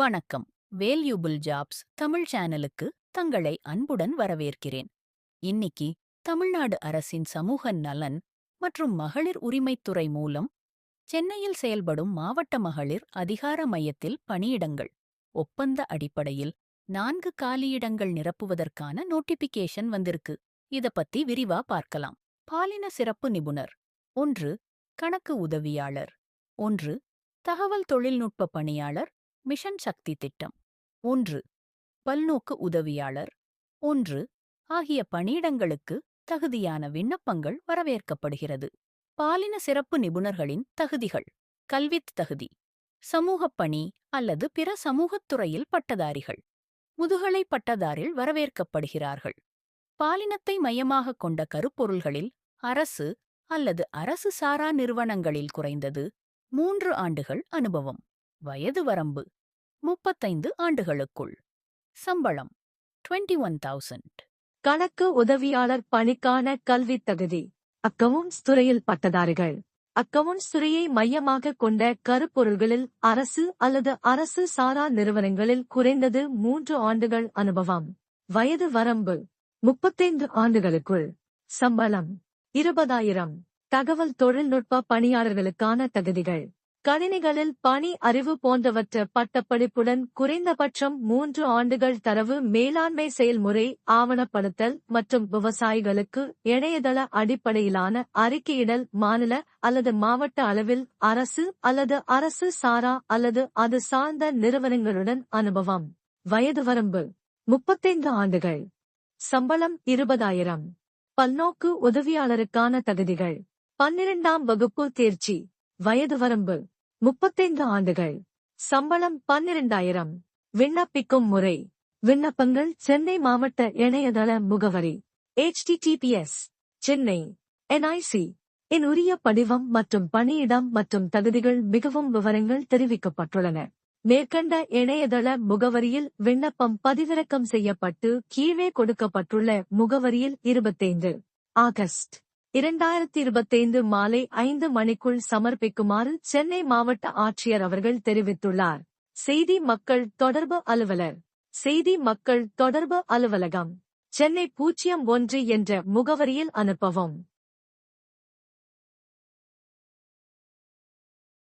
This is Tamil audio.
வணக்கம். வேல்யூபிள் ஜாப்ஸ் தமிழ் சேனலுக்கு தங்களை அன்புடன் வரவேற்கிறேன். இன்னைக்கு தமிழ்நாடு அரசின் சமூக நலன் மற்றும் மகளிர் உரிமைத்துறை மூலம் சென்னையில் செயல்படும் மாவட்ட மகளிர் அதிகார மையத்தில் பணியிடங்கள். ஒப்பந்த அடிப்படையில் நான்கு காலியிடங்கள் நிரப்புவதற்கான நோட்டிபிகேஷன் வந்திருக்கு. இத பத்தி விரிவா பார்க்கலாம். பாலின சிறப்பு நிபுணர். ஒன்று கணக்கு உதவியாளர். ஒன்று தகவல் தொழில்நுட்ப பணியாளர். மிஷன் சக்தி திட்டம். ஒன்று பல்நோக்கு உதவியாளர். ஒன்று ஆகிய பணியிடங்களுக்கு தகுதியான விண்ணப்பங்கள் வரவேற்கப்படுகிறது. பாலின சிறப்பு நிபுணர்களின் தகுதிகள். கல்வித் தகுதி. சமூகப் பணி அல்லது பிற சமூகத்துறையில் பட்டதாரிகள். முதுகலை பட்டதாரில் வரவேற்கப்படுகிறார்கள். பாலினத்தை மையமாகக் கொண்ட கருப்பொருள்களில் அரசு அல்லது அரசு சாரா நிறுவனங்களில் குறைந்தது மூன்று ஆண்டுகள் அனுபவம். வயது வரம்பு. முப்பத்தைந்து ஆண்டுகளுக்குள். சம்பளம் டுவெண்ட்டி ஒன் தௌசண்ட் கணக்கு உதவியாளர் பணிக்கான கல்வித் தகுதி. அக்கவுண்ட்ஸ் துறையில் பட்டதாரிகள். அக்கவுண்ட்ஸ் துறையை மையமாக கொண்ட கருப்பொருள்களில் அரசு அல்லது அரசு சாரா நிறுவனங்களில் குறைந்தது மூன்று ஆண்டுகள் அனுபவம். வயது வரம்பு முப்பத்தைந்து ஆண்டுகளுக்குள். சம்பளம் இருபதாயிரம். தகவல் தொழில்நுட்ப பணியாளர்களுக்கான தகுதிகள். கணினிகளில் பணி அறிவு போன்றவற்ற பட்டப்படிப்புடன் குறைந்தபட்சம் மூன்று ஆண்டுகள் தரவு மேலாண்மை செயல்முறை ஆவணப்படுத்தல் மற்றும் விவசாயிகளுக்கு இணையதள அடிப்படையிலான அறிக்கையிடல் மாநில அல்லது மாவட்ட அளவில் அரசு அல்லது அரசு சாரா அல்லது அது சார்ந்த நிறுவனங்களுடன் அனுபவம். வயது வரம்பு முப்பத்தைந்து ஆண்டுகள். சம்பளம் இருபதாயிரம். பல்நோக்கு உதவியாளருக்கான தகுதிகள். பன்னிரண்டாம் வகுப்பு தேர்ச்சி. வயது வரம்பு முப்பத்தைந்து ஆண்டுகள். சம்பளம் பன்னிரண்டாயிரம். விண்ணப்பிக்கும் முறை. விண்ணப்பங்கள் சென்னை மாவட்ட இணையதள முகவரி. Https சென்னை என்ஐசி என் உரிய படிவம் மற்றும் பணியிடம் மற்றும் தகுதிகள் மிகவும் விவரங்கள் தெரிவிக்கப்பட்டுள்ளன. மேற்கண்ட இணையதள முகவரியில் விண்ணப்பம் பதிவிறக்கம் செய்யப்பட்டு கீழே கொடுக்கப்பட்டுள்ள முகவரியில் இருபத்தைந்து. ஆகஸ்ட். இரண்டாயிரத்தி இருபத்தைந்து மாலை ஐந்து மணிக்குள் சமர்ப்பிக்குமாறு சென்னை மாவட்ட ஆட்சியர் அவர்கள் தெரிவித்துள்ளார். செய்தி மக்கள் தொடர்பு அலுவலர். செய்தி மக்கள் தொடர்பு அலுவலகம். சென்னை பூஜ்ஜியம் ஒன்று என்ற முகவரியில் அனுப்பவும்.